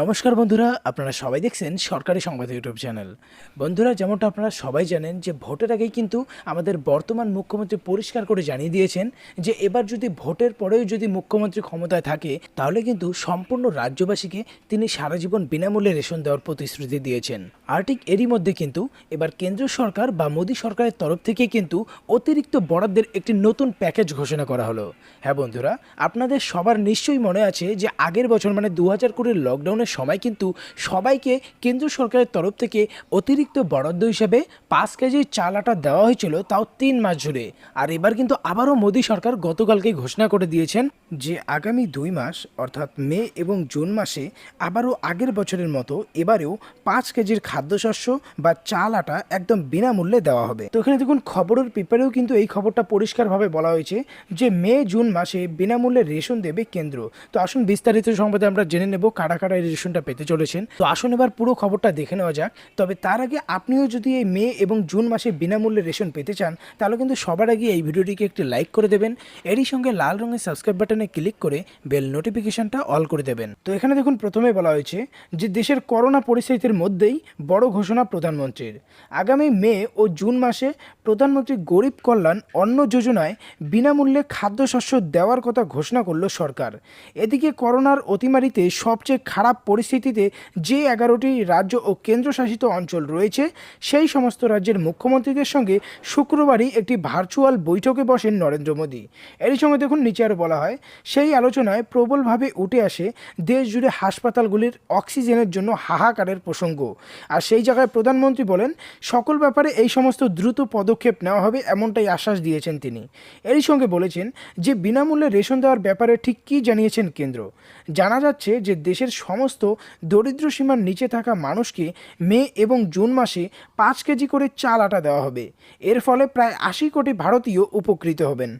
নমস্কার বন্ধুরা, আপনারা সবাই দেখছেন সরকারি সংবাদ ইউটিউব চ্যানেল। বন্ধুরা, যেমনটা আপনারা সবাই জানেন যে ভোটের আগেই কিন্তু আমাদের বর্তমান মুখ্যমন্ত্রী পরিষ্কার করে জানিয়ে দিয়েছেন যে এবার যদি ভোটের পরেও যদি মুখ্যমন্ত্রী ক্ষমতায় থাকে, তাহলে কিন্তু সম্পূর্ণ রাজ্যবাসীকে তিনি সারা জীবন বিনামূল্যে রেশন দেওয়ার প্রতিশ্রুতি দিয়েছেন। আর ঠিক এরই মধ্যে কিন্তু এবার কেন্দ্র সরকার বা মোদী সরকারের তরফ থেকে কিন্তু অতিরিক্ত বরাদ্দের একটি নতুন প্যাকেজ ঘোষণা করা হলো। হ্যাঁ বন্ধুরা, আপনাদের সবার নিশ্চয়ই মনে আছে যে আগের বছর মানে দু হাজার কুড়ির লকডাউনের সময় কিন্তু সবাইকে কেন্দ্র সরকারের তরফ থেকে অতিরিক্ত বরাদ্দ হিসেবে পাঁচ কেজি চাল আটা দেওয়া হয়েছিল তাও তিন মাস জুড়ে। আর এবার কিন্তু আবারও মোদী সরকার গতকালকে ঘোষণা করে দিয়েছেন যে আগামী দুই মাস, অর্থাৎ মে এবং জুন মাসে আবারও আগের বছরের মতো এবারেও পাঁচ কেজির খাদ্যশস্য বা চাল আটা একদম বিনামূল্যে দেওয়া হবে। তো এখানে দেখুন, খবরের পেপারেও কিন্তু এই খবরটা পরিষ্কারভাবে বলা হয়েছে যে মে, জুন মাসে বিনামূল্যে রেশন দেবে কেন্দ্র। তো আসুন বিস্তারিত সংবাদে আমরা জেনে নেব কারা কারা এই রেশনটা পেতে চলেছেন। তো আসুন এবার পুরো খবরটা দেখে নেওয়া যাক। তবে তার আগে আপনিও যদি এই মে এবং জুন মাসে বিনামূল্যে রেশন পেতে চান, তাহলে কিন্তু সবার আগে এই ভিডিওটিকে একটি লাইক করে দেবেন। এরই সঙ্গে লাল রঙের সাবস্ক্রাইব বাটনে ক্লিক করে বেল নোটিফিকেশনটা অল করে দেবেন। তো এখানে দেখুন, প্রথমে বলা হয়েছে যে দেশের করোনা পরিস্থিতির মধ্যেই বড় ঘোষণা প্রধানমন্ত্রীর। আগামী মে ও জুন মাসে প্রধানমন্ত্রী গরিব কল্যাণ অন্ন যোজনায় বিনামূল্যে খাদ্যশস্য দেওয়ার কথা ঘোষণা করল সরকার। এদিকে করোনার অতিমারিতে সবচেয়ে খারাপ পরিস্থিতিতে যে এগারোটি রাজ্য ও কেন্দ্রশাসিত অঞ্চল রয়েছে, সেই সমস্ত রাজ্যের মুখ্যমন্ত্রীদের সঙ্গে শুক্রবারই একটি ভার্চুয়াল বৈঠকে বসেন নরেন্দ্র মোদী। এরই সঙ্গে দেখুন, নিচে আরও বলা হয়, সেই আলোচনায় প্রবলভাবে উঠে আসে দেশ জুড়ে হাসপাতালগুলির অক্সিজেনের জন্য হাহাকারের প্রসঙ্গ। আর সেই জায়গায় প্রধানমন্ত্রী বলেন, সকল ব্যাপারে এই সমস্ত দ্রুত পদক্ষেপ নেওয়া হবে এমনটাই আশ্বাস দিয়েছেন তিনি। এরই সঙ্গে বলেছেন যে, বিনামূল্যে রেশন দেওয়ার ব্যাপারে ঠিক কী জানিয়েছেন কেন্দ্র। জানা যাচ্ছে যে, দেশের সমস্ত দরিদ্র সীমার নিচে থাকা মানুষকে মে এবং জুন মাসে পাঁচ কেজি করে চাল আটা দেওয়া হবে। এর ফলে প্রায় আশি কোটি ভারতীয় উপকৃত হবেন।